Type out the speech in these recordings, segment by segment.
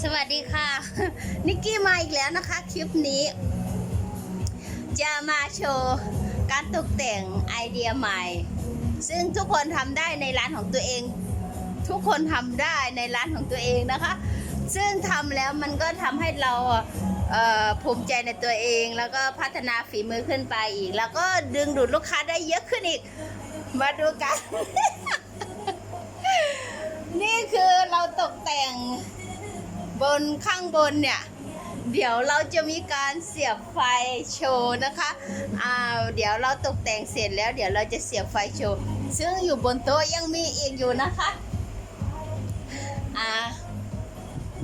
สวัสดีค่ะ นิกกี้มาอีกแล้วนะคะ คลิปนี้ จะมาโชว์การตกแต่งไอเดียใหม่ ซึ่งทุกคนทำได้ในร้านของตัวเอง ทุกคนทำได้ในร้านของตัวเองนะคะ ซึ่งทำแล้วมันก็ทำให้เราภูมิใจในตัวเอง แล้วก็พัฒนาฝีมือขึ้นไปอีก แล้วก็ดึงดูดลูกค้าได้เยอะขึ้นอีก มาดูกัน นี่คือเราตกแต่ง บนข้างบนเนี่ย เดี๋ยวเราจะมีการเสียบไฟโชว์นะคะอ่าเดี๋ยวเราตกแต่งเสร็จแล้ว เดี๋ยวเราจะเสียบไฟโชว์ ซึ่งอยู่บนโต๊ะยังมีอีกอยู่นะคะอ่า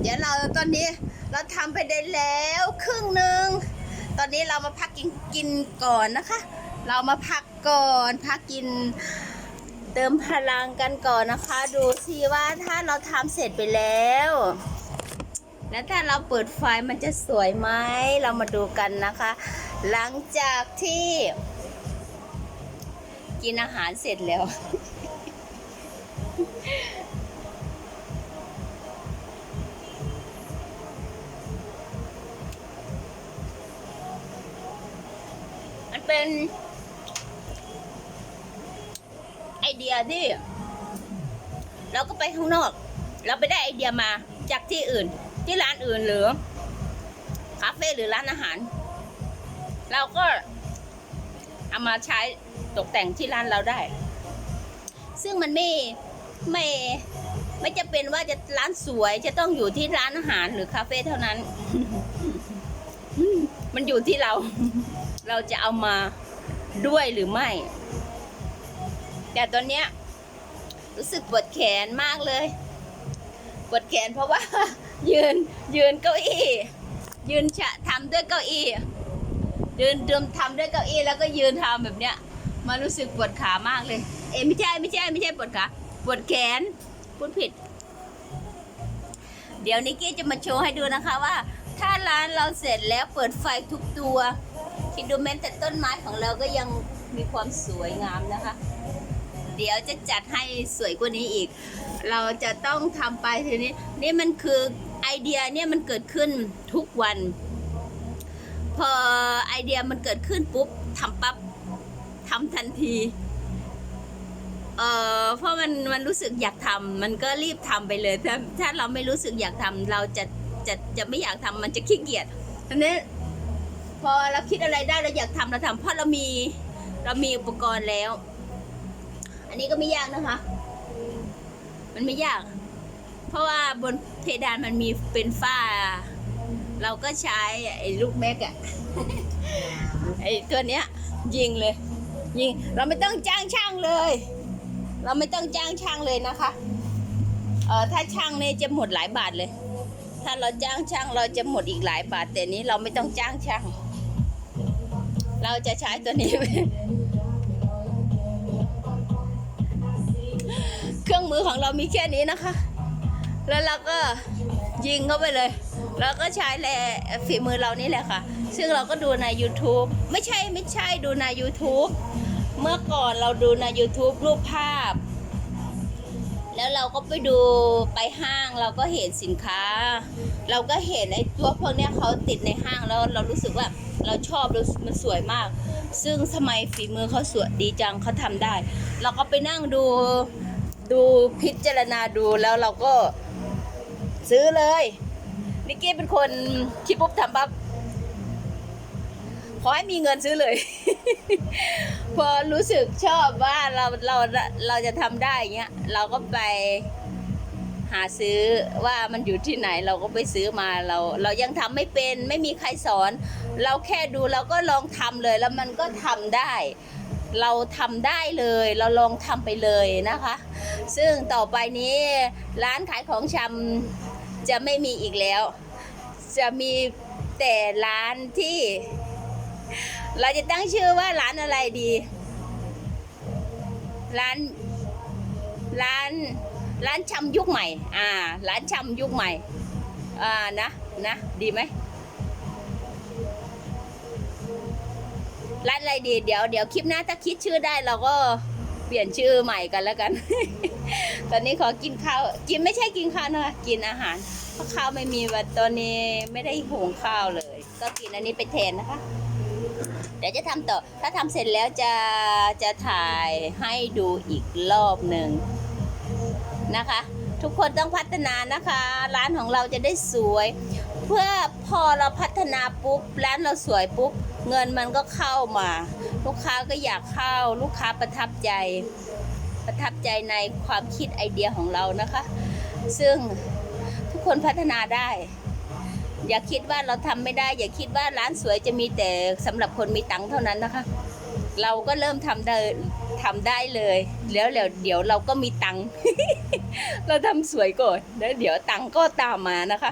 เดี๋ยวเราตอนนี้เราทำไปได้แล้วครึ่งหนึ่งตอนนี้เรามาพักกินกินก่อนนะคะ เรามาพักก่อนพักกินเติมพลังกันก่อนนะคะ ดูสิว่าถ้าเราทำเสร็จไปแล้ว แล้วถ้าเราเปิดไฟมันจะสวยไหมเรามาดูกันนะคะ หลังจากที่ กินอาหารเสร็จแล้ว มันเป็น ไอเดียที่ เราก็ไปข้างนอก เราไปได้ไอเดียมาจากที่อื่น ที่ร้านอื่นหรือคาเฟ่หรือร้านอาหาร เราก็เอามาใช้ตกแต่งที่ร้านเราได้ ซึ่งมันไม่ไม่ไม่จะเป็นว่าจะร้านสวยจะต้องอยู่ที่ร้านอาหารหรือคาเฟ่เท่านั้น มันอยู่ที่เรา เราจะเอามาด้วยหรือไม่ แต่ตอนเนี้ยรู้สึกปวดแขนมากเลย ปวดแขนเพราะว่า ยืนยืนเก้าอี้ ยืนชะทำด้วยเก้าอี้ ยืนเดิมทำด้วยเก้าอี้แล้วก็ยืนทำแบบเนี้ยมารู้สึกปวดขามากเลย เอ้ไม่ใช่ไม่ใช่ไม่ใช่ปวดขาปวดแขนพูดผิด เดี๋ยวนิกกี้จะมาโชว์ให้ดูนะคะว่า ถ้าร้านเราเสร็จแล้วเปิดไฟทุกตัวคิดดูแม้แต่ต้นไม้ของเราก็ยังมีความสวยงามนะคะ เดี๋ยวจะจัดให้สวยกว่านี้อีก เราจะต้องทำไปทีนี้ นี่มันคือไอเดียเนี่ยมันเกิดขึ้นทุกวัน พอไอเดียมันเกิดขึ้นปุ๊บทำปั๊บทำทันทีเอ่อเพราะมันมันรู้สึกอยากทำมันก็รีบทำไปเลยถ้าถ้าเราไม่รู้สึกอยากทำเราจะจะจะไม่อยากทำมันจะขี้เกียจทีนี้พอเราคิดอะไรได้เราอยากทำเราทำเพราะเรามีเรามีอุปกรณ์แล้ว อันนี้ก็ไม่ยากนะคะ มันไม่ยาก เพราะว่าบนเพดานมันมีเป็นฝ้า เราก็ใช้ไอ้ลูกแม็กอะไอ้ตัวเนี้ย ยิงเลย ยิง เราไม่ต้องจ้างช่างเลย เราไม่ต้องจ้างช่างเลยนะคะเออถ้าช่างเนี่ยจะหมดหลายบาทเลย ถ้าเราจ้างช่างเราจะหมดอีกหลายบาท แต่นี้เราไม่ต้องจ้างช่าง เราจะใช้ตัวนี้ มือของเรามีแค่นี้นะคะ แล้วเราก็ยิงเข้าไปเลย แล้วก็ใช้แหลฝีมือเรานี่แหละค่ะ ซึ่งเราก็ดูใน YouTube ไม่ใช่ไม่ใช่ดูใน YouTube เมื่อก่อนเราดูใน YouTube รูปภาพ แล้วเราก็ไปดูไปห้างเราก็เห็นสินค้า เราก็เห็นไอ้ตัวพวกเนี้ยเขาติดในห้างแล้วเรารู้สึกว่าเราชอบมันสวยมาก ซึ่งสมัยฝีมือเขาสวยดีจังเขาทำได้ เราก็ไปนั่งดู ดูพิจารณาดูแล้วเราก็ซื้อเลยนิกกี้เป็นคนคิดปุ๊บทำปั๊บขอให้มีเงินซื้อเลย พอรู้สึกชอบว่าเราเราเราจะทำได้อย่างเงี้ยเราก็ไปหาซื้อว่ามันอยู่ที่ไหนเราก็ไปซื้อมาเรา เรายังทำไม่เป็นไม่มีใครสอน เราแค่ดูเราก็ลองทำเลยแล้วมันก็ทำได้ เราทำได้เลย เราลองทำไปเลยนะคะ ซึ่งต่อไปนี้ร้านขายของชำจะไม่มีอีกแล้ว จะมีแต่ร้านที่ เราจะตั้งชื่อว่าร้านอะไรดี ร้าน ร้าน ร้านชำยุคใหม่ อ่า ร้านชำยุคใหม่ อ่า นะ นะ ดีไหมร้านอะไรดี เดี๋ยว เดี๋ยวคลิปหน้าถ้าคิดชื่อได้เราก็ เปลี่ยนชื่อใหม่กันแล้วกัน ตอนนี้ขอกินข้าว กินไม่ใช่กินข้าวนะกินอาหาร เพราะข้าวไม่มีวันตอนนี้ไม่ได้หุงข้าวเลย ก็กินอันนี้ไปแทนนะคะ เดี๋ยวจะทำต่อ ถ้าทำเสร็จแล้วจะจะถ่ายให้ดูอีกรอบหนึ่งนะคะ ทุกคนต้องพัฒนานะคะ ร้านของเราจะได้สวย เพื่อพอเราพัฒนาปุ๊บร้านเราสวยปุ๊บ เงินมันก็เข้ามา ลูกค้าก็อยากเข้า ลูกค้าประทับใจ ประทับใจในความคิดไอเดียของเรานะคะ ซึ่งทุกคนพัฒนาได้ อย่าคิดว่าเราทำไม่ได้ อย่าคิดว่าร้านสวยจะมีแต่สำหรับคนมีตังค์เท่านั้นนะคะ เราก็เริ่มทำได้ทำได้เลย แล้วเดี๋ยวเดี๋ยวเราก็มีตังค์เราทำสวยก่อนแล้วเดี๋ยวตังค์ก็ตามมานะคะ